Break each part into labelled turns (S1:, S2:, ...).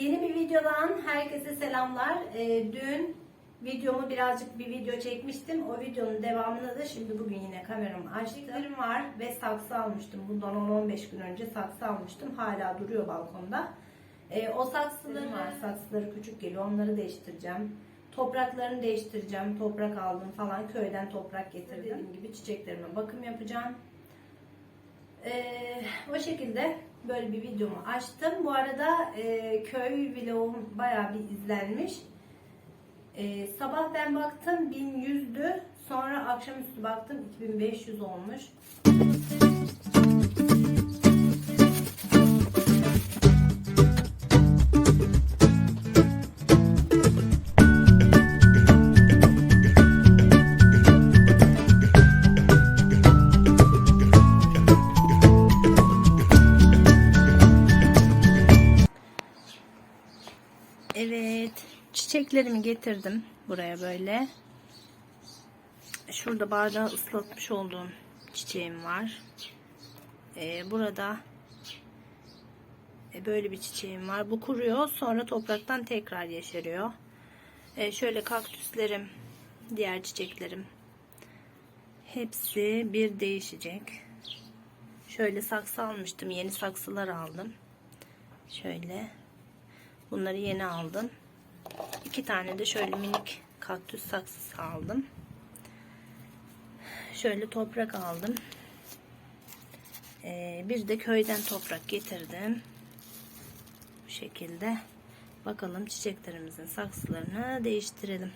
S1: Yeni bir videodan herkese selamlar. Ee, dün videomu birazcık bir video çekmiştim. O videonun devamını da şimdi bugün yine kameramı açtıklarım var ve saksı almıştım. Bundan 10-15 gün önce saksı almıştım. Hala duruyor balkonda. Ee, o saksılarım var. Saksıları küçük geliyor. Onları değiştireceğim. Topraklarını değiştireceğim. Toprak aldım falan. Köyden toprak getirdim. Dediğim gibi çiçeklerime bakım yapacağım. Ee, o şekilde böyle bir videomu açtım. Bu arada e, köy vlogum bayağı bir izlenmiş. Ee, sabah ben baktım 1100'dü. Sonra akşamüstü baktım 2500 olmuş. Evet, çiçeklerimi getirdim buraya böyle. Şurada bardağı ıslatmış olduğum çiçeğim var. Ee, burada e, böyle bir çiçeğim var. Bu kuruyor, sonra topraktan tekrar yeşeriyor. Ee, şöyle kaktüslerim, diğer çiçeklerim. Hepsi bir değişecek. Şöyle saksı almıştım. Yeni saksılar aldım. Şöyle. Bunları yeni aldım. İki tane de şöyle minik kaktüs saksısı aldım. Şöyle toprak aldım. Ee, bir de köyden toprak getirdim. Bu şekilde. Bakalım çiçeklerimizin saksılarını değiştirelim.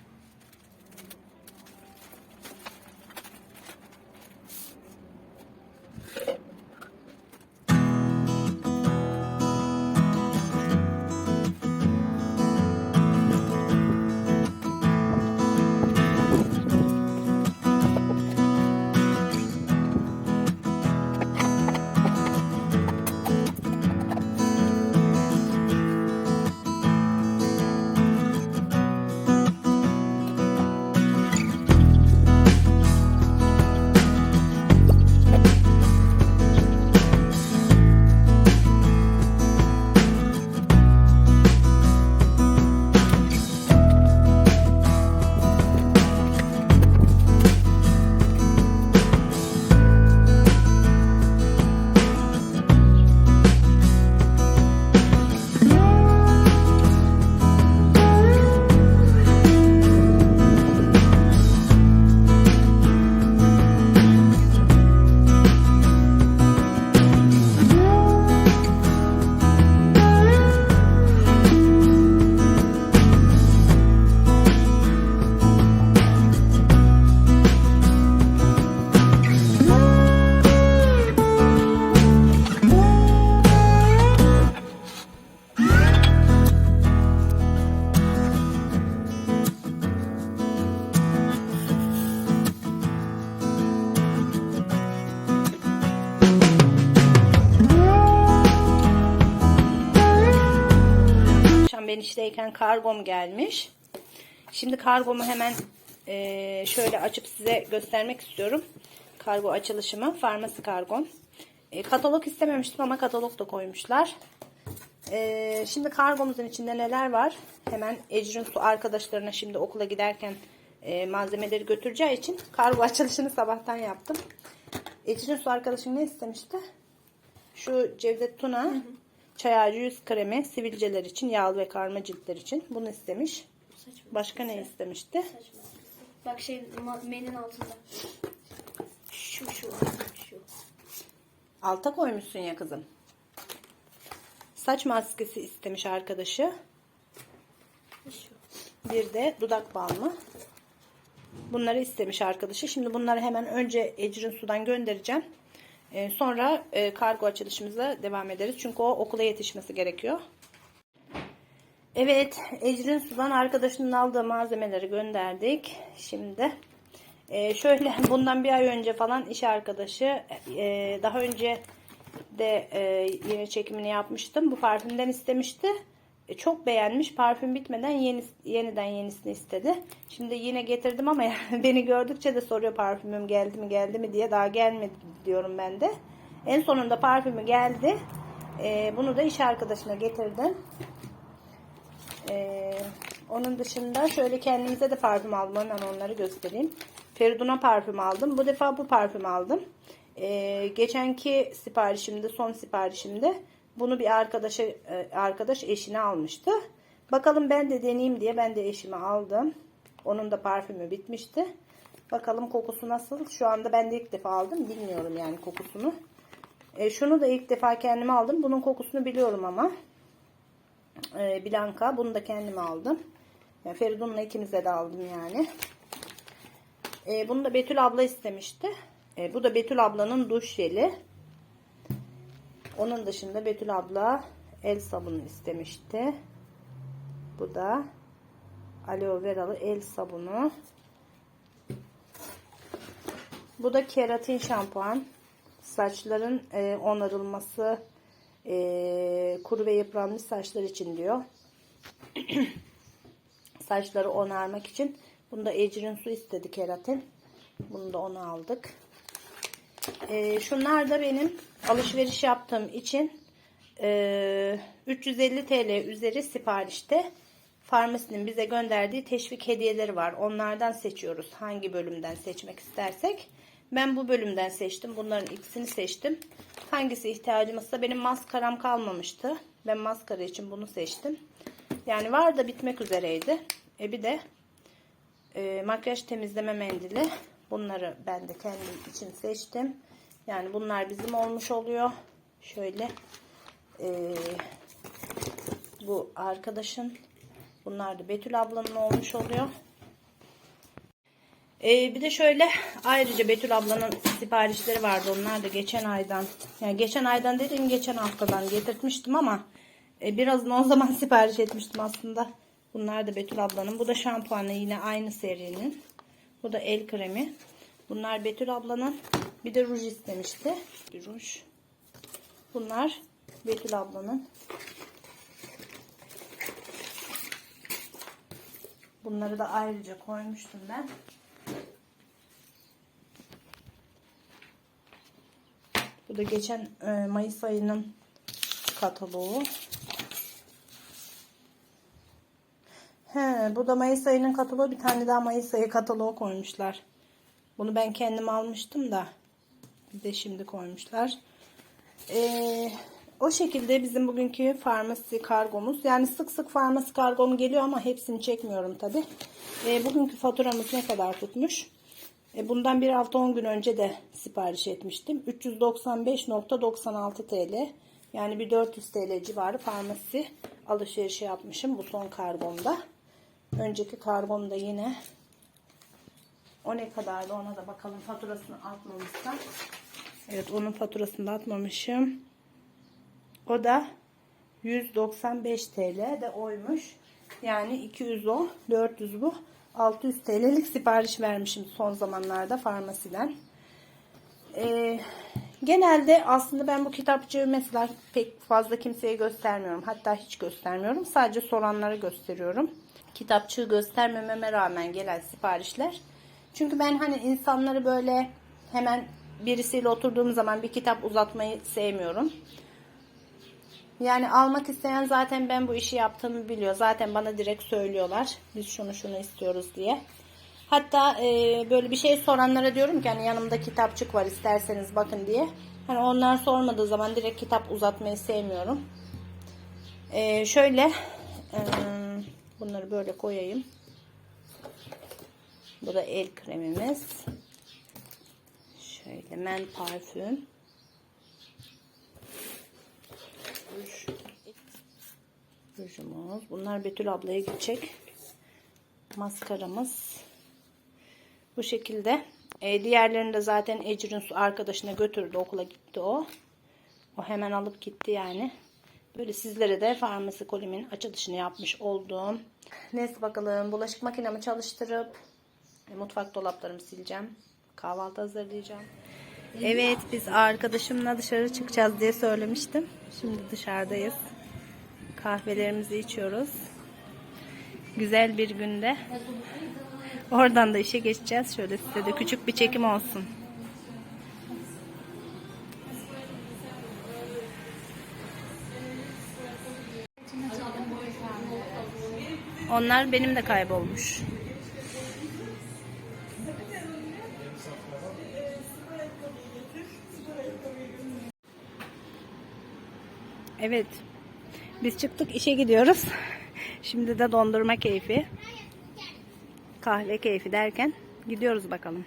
S1: İşteyken kargom gelmiş. Şimdi kargomu hemen eee, şöyle açıp size göstermek istiyorum. Kargo açılışımı. Farmasi kargom. E, katalog istememiştim ama katalog da koymuşlar. E, şimdi kargomuzun içinde neler var? Hemen Ecrin Su arkadaşlarına şimdi okula giderken e, malzemeleri götüreceği için kargo açılışını sabahtan yaptım. Ecrin Su arkadaşım ne istemişti? Şu Cevdet Tuna çay ağacı yüz kremi sivilceler için, yağlı ve karma ciltler için bunu istemiş.
S2: Saçma.
S1: Başka ne istemişti?
S2: Saçma. Bak şey menün altında. Şu şu şu.
S1: Alta koymuşsun ya kızım. Saç maskesi istemiş arkadaşı. Bir de dudak balmı. Bunları istemiş arkadaşı. Şimdi bunları hemen önce Ecrin Su'dan göndereceğim. Ee, sonra e, kargo açılışımıza devam ederiz. Çünkü o okula yetişmesi gerekiyor. Evet, Ecrin Su'dan arkadaşının aldığı malzemeleri gönderdik. Şimdi e, şöyle bundan bir ay önce falan iş arkadaşı e, daha önce de e, yine çekimini yapmıştım. Bu parfümden istemişti. E, çok beğenmiş. Parfüm bitmeden yeni, yeniden yenisini istedi. Şimdi yine getirdim ama beni gördükçe de soruyor parfümüm geldi mi geldi mi diye. Daha gelmedi diyorum ben de. En sonunda parfümü geldi. E, bunu da iş arkadaşına getirdim. Ee, onun dışında şöyle kendimize de parfüm aldım. Hemen onları göstereyim. Feridun'a parfüm aldım. Bu defa bu parfüm aldım. Ee, geçenki siparişimde, son siparişimde bunu bir arkadaşa e, arkadaş eşine almıştı. Bakalım ben de deneyeyim diye ben de eşime aldım. Onun da parfümü bitmişti. Bakalım kokusu nasıl? Şu anda ben de ilk defa aldım. Bilmiyorum yani kokusunu. E, şunu da ilk defa kendime aldım. Bunun kokusunu biliyorum ama. E, Blanca. Bunu da kendime aldım. Yani Feridun'la ikimize de aldım yani. E, bunu da Betül abla istemişti. E, bu da Betül ablanın duş jeli. Onun dışında Betül abla el sabunu istemişti. Bu da aloe veralı el sabunu. Bu da keratin şampuan. Saçların e, onarılması, e, kuru ve yıpranmış saçlar için diyor. Saçları onarmak için. Bunda ecrin su istedi keratin. Bunu da onu aldık. E, şunlar da benim alışveriş yaptığım için e, 350 TL üzeri siparişte farmasinin bize gönderdiği teşvik hediyeleri var. Onlardan seçiyoruz. Hangi bölümden seçmek istersek. Ben bu bölümden seçtim. Bunların ikisini seçtim. Hangisi ihtiyacımızsa benim maskaram kalmamıştı. Ben maskara için bunu seçtim. Yani var da bitmek üzereydi. E bir de e, makyaj temizleme mendili. Bunları ben de kendim için seçtim. Yani bunlar bizim olmuş oluyor. Şöyle e, bu arkadaşın bunlar da Betül ablanın olmuş oluyor. Ee, bir de şöyle ayrıca Betül ablanın siparişleri vardı. Onlar da geçen aydan yani geçen aydan dediğim geçen haftadan getirtmiştim ama e, birazını o zaman sipariş etmiştim aslında. Bunlar da Betül ablanın. Bu da şampuanı yine aynı serinin. Bu da el kremi. Bunlar Betül ablanın. Bir de ruj istemişti. Bir ruj. Bunlar Betül ablanın. Bunları da ayrıca koymuştum ben. Bu da geçen e, Mayıs ayının kataloğu. He, bu da Mayıs ayının kataloğu. Bir tane daha Mayıs ayı kataloğu koymuşlar. Bunu ben kendim almıştım da. Bir de şimdi koymuşlar. Ee, o şekilde bizim bugünkü farmasi kargomuz. Yani sık sık farmasi kargom geliyor ama hepsini çekmiyorum tabi. Ee, bugünkü faturamız ne kadar tutmuş? E, bundan bir hafta 10 gün önce de sipariş etmiştim. 395.96 TL. Yani bir 400 TL civarı farmasi alışverişi yapmışım bu son karbonda. Önceki karbonda yine o ne kadardı ona da bakalım faturasını atmamışsam. Evet onun faturasını da atmamışım. O da 195 TL de oymuş. Yani 200 o 400 bu. 600 TL'lik sipariş vermişim son zamanlarda farmasiden. Ee, genelde aslında ben bu kitapçığı mesela pek fazla kimseye göstermiyorum. Hatta hiç göstermiyorum. Sadece soranlara gösteriyorum. Kitapçığı göstermememe rağmen gelen siparişler. Çünkü ben hani insanları böyle hemen birisiyle oturduğum zaman bir kitap uzatmayı sevmiyorum. Yani almak isteyen zaten ben bu işi yaptığımı biliyor. Zaten bana direkt söylüyorlar. Biz şunu şunu istiyoruz diye. Hatta e, böyle bir şey soranlara diyorum ki hani yanımda kitapçık var isterseniz bakın diye. Hani onlar sormadığı zaman direkt kitap uzatmayı sevmiyorum. E, şöyle e, bunları böyle koyayım. Bu da el kremimiz. Şöyle men parfüm. Ruj. Rujumuz. Bunlar Betül ablaya gidecek. Maskaramız. Bu şekilde. E, diğerlerini de zaten Ecrin arkadaşına götürdü. Okula gitti o. O hemen alıp gitti yani. Böyle sizlere de farmasi kolimin açılışını yapmış oldum. Neyse bakalım. Bulaşık makinemi çalıştırıp e, mutfak dolaplarımı sileceğim. Kahvaltı hazırlayacağım. Evet biz arkadaşımla dışarı çıkacağız diye söylemiştim. Şimdi dışarıdayız. Kahvelerimizi içiyoruz. Güzel bir günde. Oradan da işe geçeceğiz. Şöyle size de küçük bir çekim olsun. Onlar benim de kaybolmuş. Evet. Biz çıktık işe gidiyoruz. Şimdi de dondurma keyfi. Kahve keyfi derken gidiyoruz bakalım.